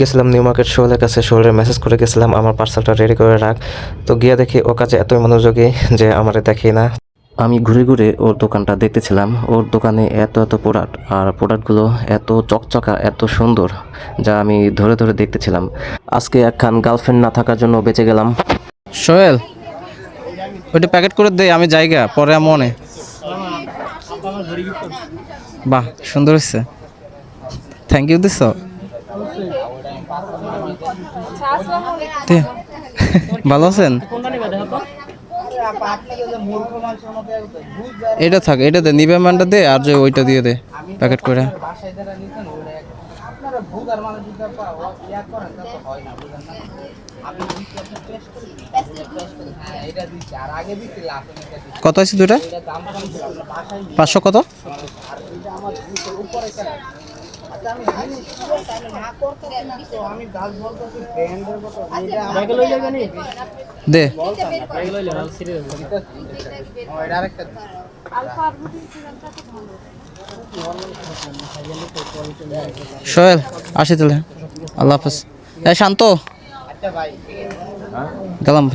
গেছিলাম new market শোলের কাছে শোলের message করে গেছিলাম, আমার পার্সেলটা রেডি করে রাখ। তো গিয়ে দেখি ও কাছে এতই মনোযোগী যে আমারে দেখি না। আমি ঘুরে ঘুরে ওর দোকানটা দেখতেছিলাম। ওর দোকানে এত এত প্রোডাক্ট আর প্রোডাক্টগুলো এত চকচকা, এত সুন্দর, যা আমি ধরে ধরে দেখতেছিলাম। আজকে একখান গার্লফ্রেন্ড না থাকার জন্য বেঁচে গেলাম। সোহেল, ওইটা প্যাকেট করে দে, আমি জায়গা, পরে মনে বাহ, সুন্দর হচ্ছে থ্যাংক ইউ দিস ভালো আছেন? এটা থাক, এটা দে, নিবে মানটা দে আর যে ওইটা দিয়ে দে, প্যাকেট করে। কত আছে দুটা পাঁচশো কত? দে। সোহেল আসি তাহলে। আল্লাহ হাফেজ। এ শান্ত। গেলাম